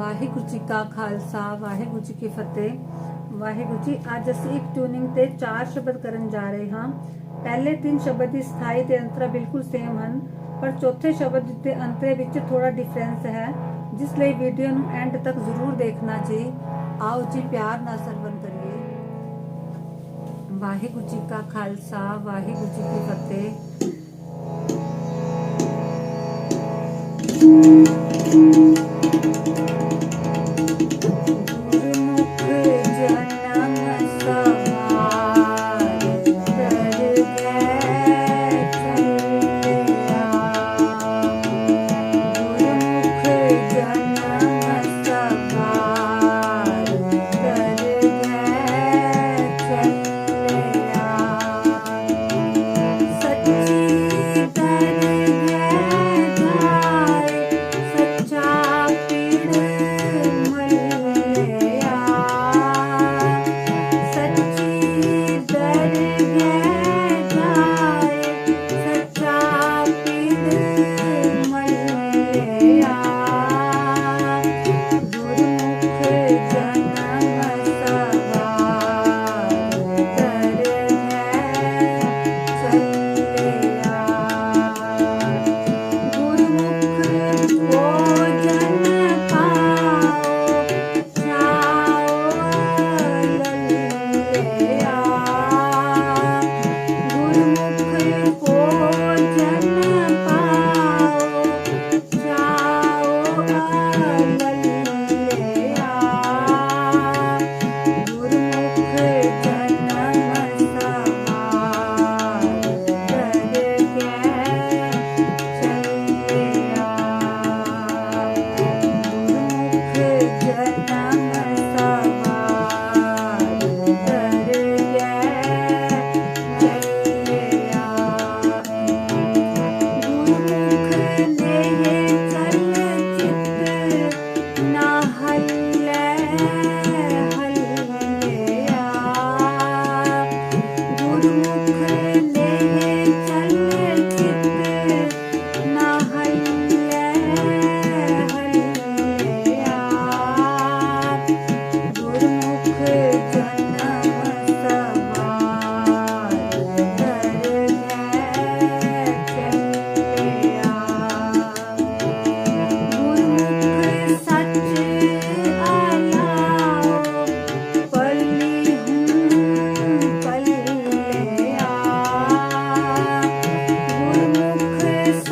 ਵਾਹਿਗੁਰੂ ਜੀ ਕਾ ਖਾਲਸਾ, ਵਾਹਿਗੁਰੂ ਜੀ ਕੀ ਫਤਿਹ। ਵਾਹਿਗੁਰੂ ਜੀ, ਅੱਜ ਅਸੀਂ ਇੱਕ ਟਿਊਨਿੰਗ ਤੇ ਚਾਰ ਸ਼ਬਦ ਕਰਨ ਜਾ ਰਹੇ ਹਾਂ। ਪਹਿਲੇ ਤਿੰਨ ਸ਼ਬਦ ਦੀ ਸਥਾਈ ਤੇ ਅੰਤਰਾ ਬਿਲਕੁਲ ਸੇਮ ਹਨ, ਪਰ ਚੌਥੇ ਸ਼ਬਦ ਤੇ ਅੰਤਰੇ ਵਿੱਚ ਥੋੜਾ ਡਿਫਰੈਂਸ ਹੈ, ਜਿਸ ਲਈ ਵੀਡੀਓ ਨੂੰ ਐਂਡ ਤੱਕ ਜ਼ਰੂਰ ਦੇਖਣਾ ਜੀ। ਆਓ ਜੀ, ਪਿਆਰ ਨਾਲ ਸਰਵਨ ਕਰੀਏ। ਵਾਹਿਗੁਰੂ ਜੀ ਕਾ ਖਾਲਸਾ, ਵਾਹਿਗੁਰੂ ਜੀ ਕੀ ਫਤਿਹ। Thank you.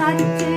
Mm-hmm.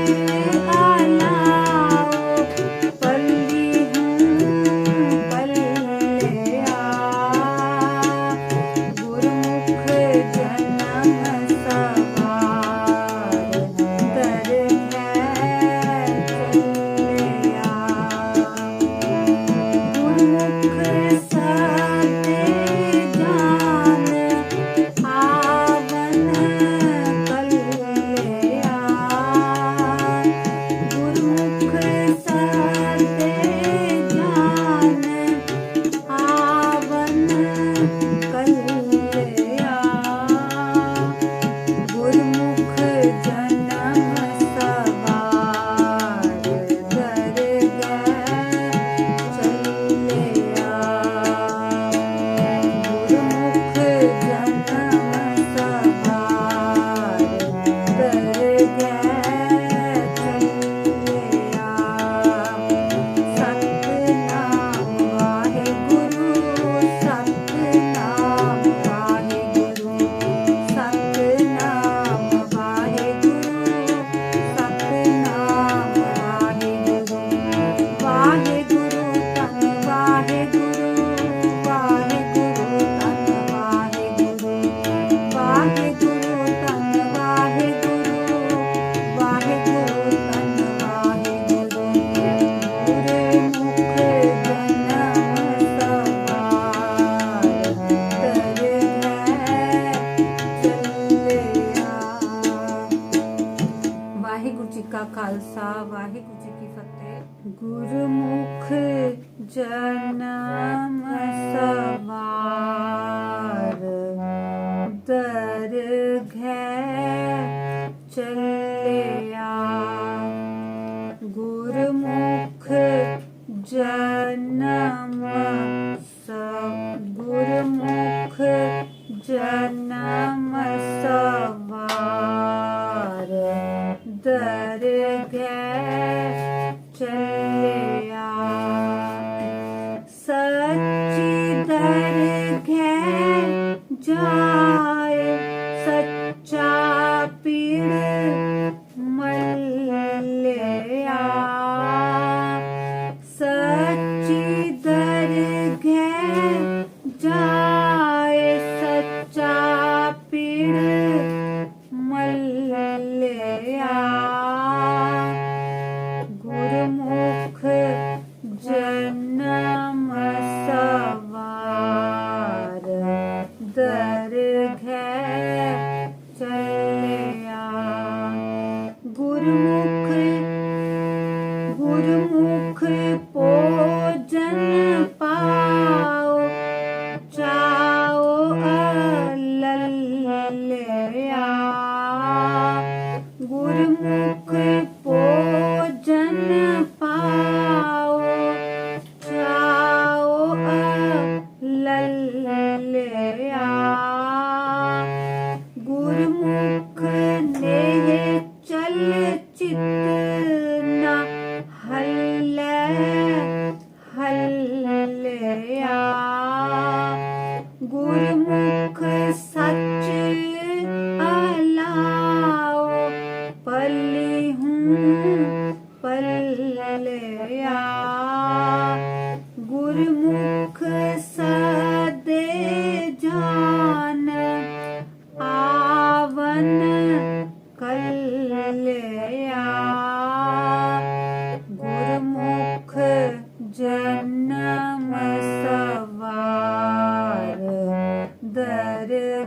कुछ की फतेह गुरुमुख जन्म सवा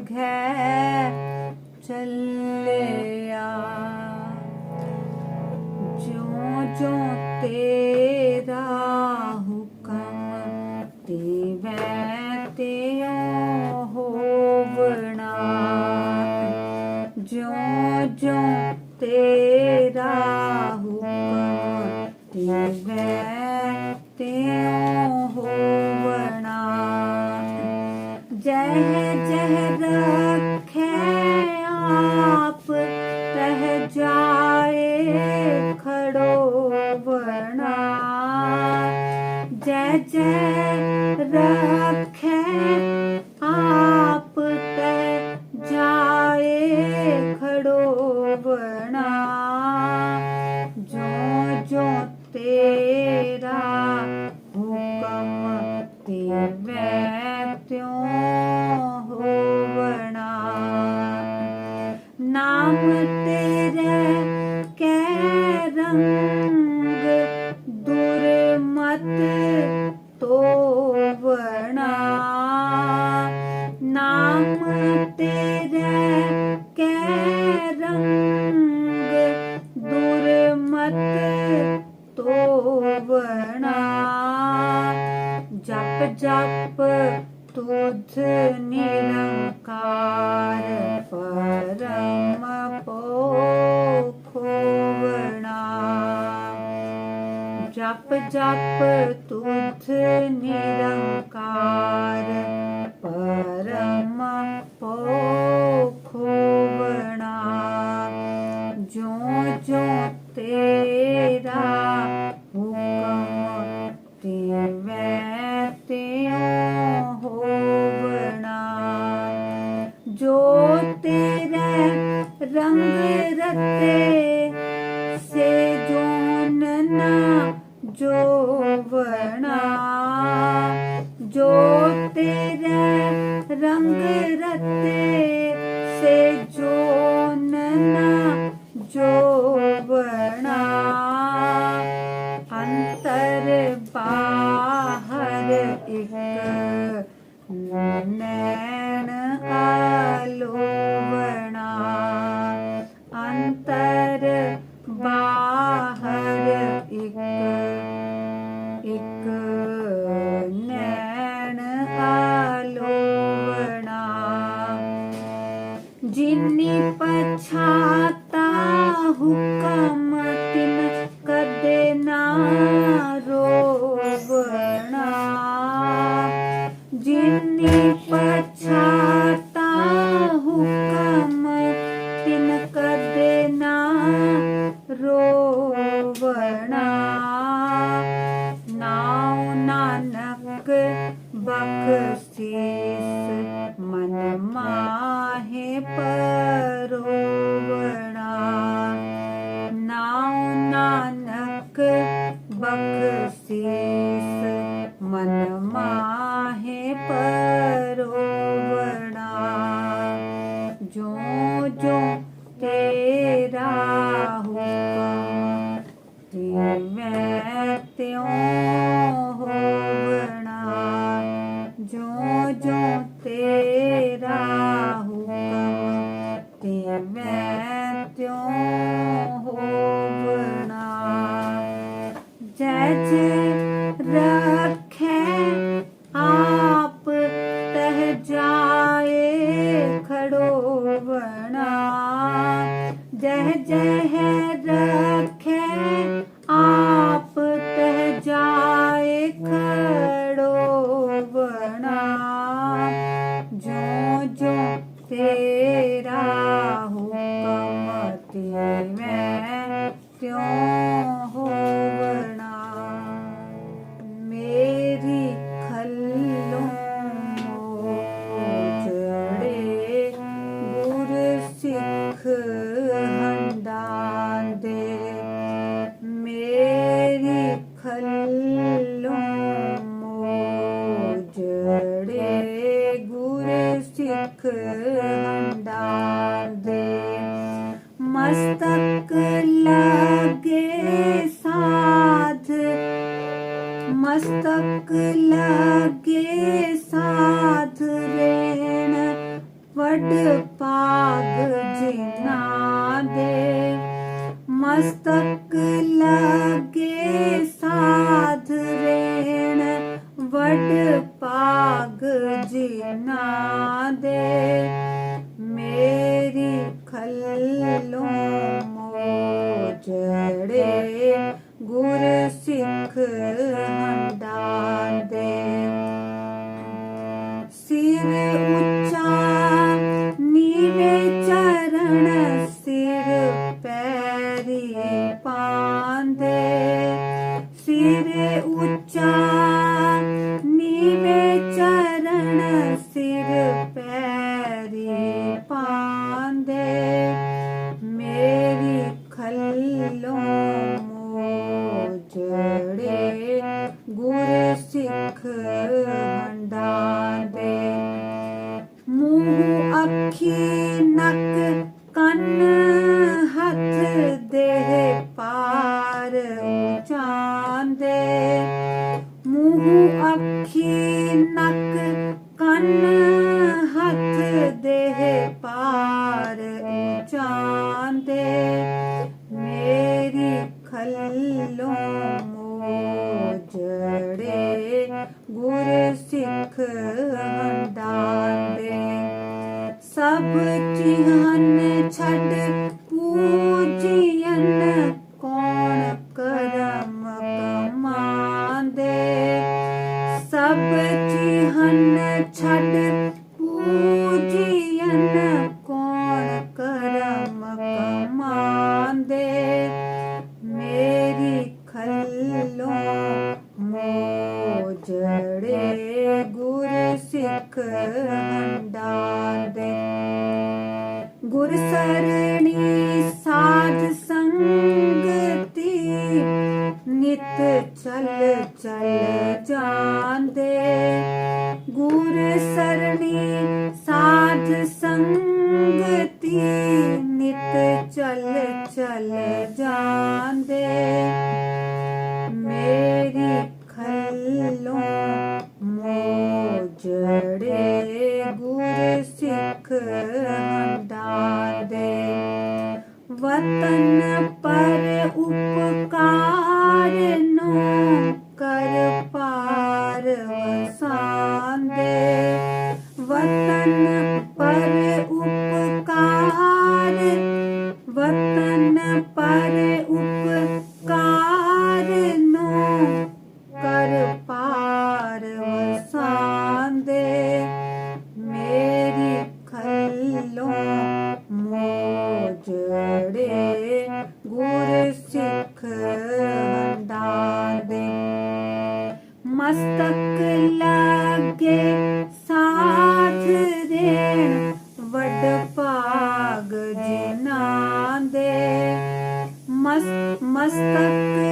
ਜਗ੍ਹਾ ਚੱਲਿਆ ਜੋ ਜੋ ਤੇਰਾ ਹੁਕਮ ਤੇ ਵੈ ਤੇ ਹੋਵਣਾ ਜੋ ਜੋ खड़ो बना जय जय रब ਬਾਹਰ ਇੱਕ ਨੈਣ मस्तक लगे साध। मस्तक लगे साध रेण वड पाग जिना दे मस्तक लगे 수 있게 응한다. keen Yay! Shanti.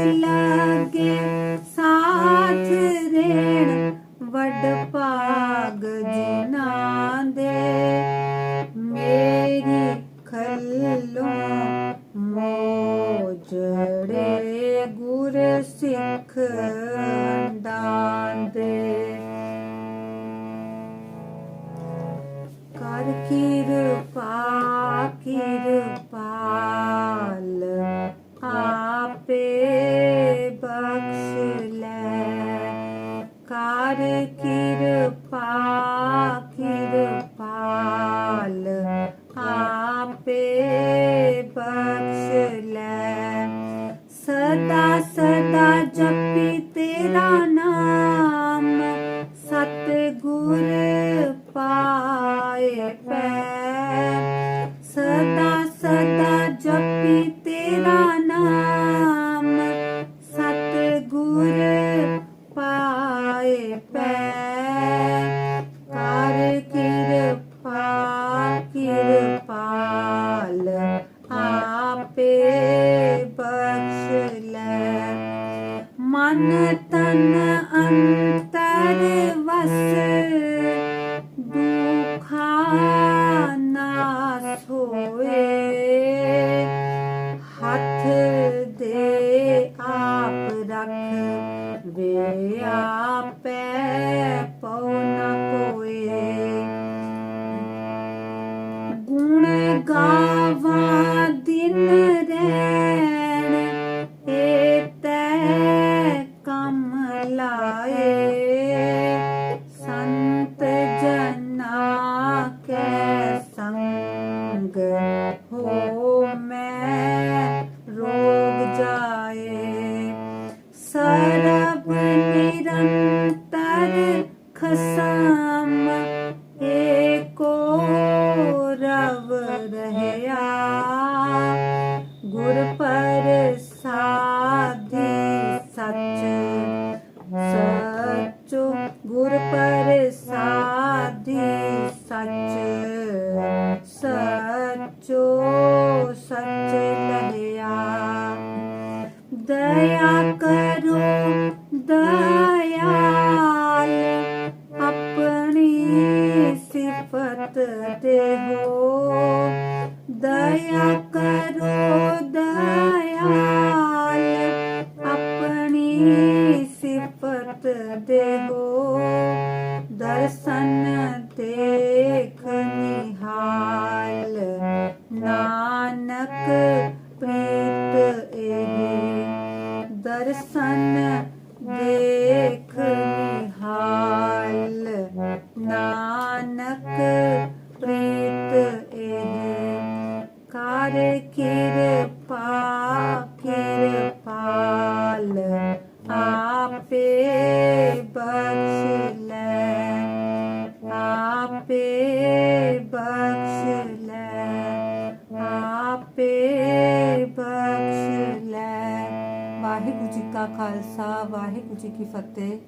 ਲਾਗੇ ਆਪੇ ਬਖਸ਼ ਲੈ। ਮਨ ਤਨ Bye. Bye. sana de ਜੀ ਕੀ ਫਤਿਹ।